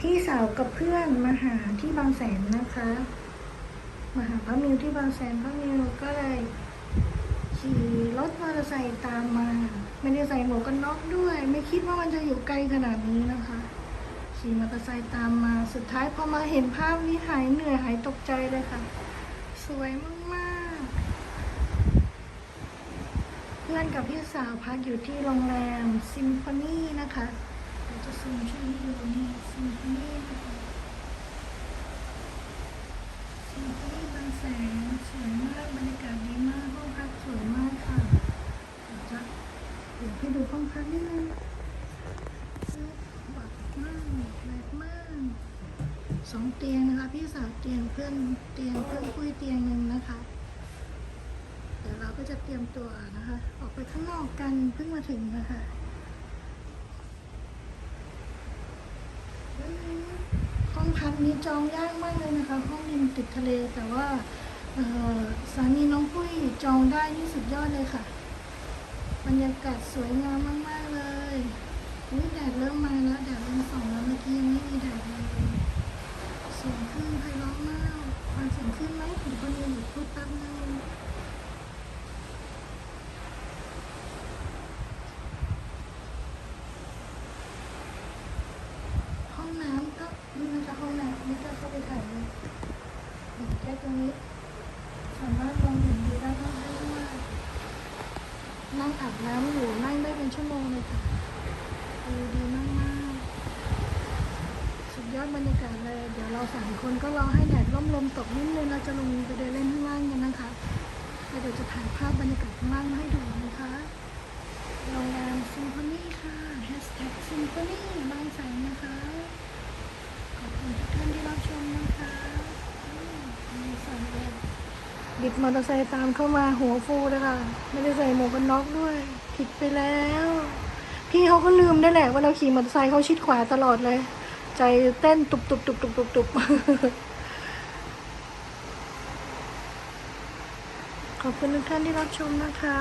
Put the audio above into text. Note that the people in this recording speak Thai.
พี่สาวกับเพื่อนมาหาที่บางแสนนะคะมาหาพระมิวที่บางแสนพระมิวก็เลยขี่รถมอเตอร์ไซค์ตามมา ไม่ได้ใส่หมวกกันน็อกด้วย ไม่คิดว่ามันจะอยู่ไกลขนาดนี้นะคะ ขี่มอเตอร์ไซค์ตามมา สุดท้ายพอมาเห็นภาพนี้หายเหนื่อยหายตกใจเลยค่ะ สวยมากๆ เพื่อนกับพี่สาวพักอยู่ที่โรงแรมซิมโฟนีนะคะ จะซูมชื่อให้ดูนี่ซิมโฟนีนะคะซิมโฟนีบางแสนสวยมากบรรยากาศดีมากห้องพักสวยมากค่ะเดี๋ยวจะเดี๋ยวให้ดูห้องพักนิดนึงบักมากแรงมากสองเตียงนะคะพี่สาวเตียงเพื่อนเตียงเพื่อนคุยเตียงหนึ่งนะคะเดี๋ยวเราก็จะเตรียมตัวนะคะ ออกไปข้างนอกกันเพิ่งมาถึงนะคะั้งนี้จองยากมากเลยนะคะ ห้องริมติดทะเลแต่ว่าสามีน้องปุ้ยจองได้นี่สุดยอดเลยค่ะ บรรยากาศสวยงามมาก ๆ เลยแดดเริ่มมาแล้วแดดเริ่มส่องแล้วเมื่อกี้ยังไม่มีแดดเลย เสียงคลื่นไพเราะมากฟังเสียงคลื่นไหมเดี๋ยวคนอื่นพูดแป๊บนึงห้องน้ำก็ นี่นะคะห้องน้ำนี่ก็เข้าไปถ่ายเลยอยู่แค่ตรงนี้สามารถมองเห็นวิวได้ค่อนข้างมากนั่งอาบน้ำอยู่นั่งได้เป็นชั่วโมงเลยค่ะวิวดีมากๆสุดยอดบรรยากาศเลย เดี๋ยวเราสามคนก็รอให้แดดร่มลมตกนิดนึงเราจะลงไปเดินเล่นข้างล่างกันนะคะแล้วเดี๋ยวจะถ่ายภาพบรรยากาศข้างล่างมาให้ดูนะคะโรงแรมซิมโฟนีค่ะแฮชแท็กซิมโฟนีบางแสนนะคะ ขอบคุณทุกท่านที่รับชมนะคะอืมมีสายเลย บิดมอเตอร์ไซค์ตามเข้ามาหัวฟูเลยค่ะ ไม่ได้ใส่หมวกกันน็อกด้วย ผิดไปแล้ว พี่เขาก็ลืมได้แหละว่าเราขี่มอเตอร์ไซค์เขาชิดขวาตลอดเลย ใจเต้นตุบตุบตุบตุบตุบตุบขอบคุณทุกท่านที่รับชมนะคะ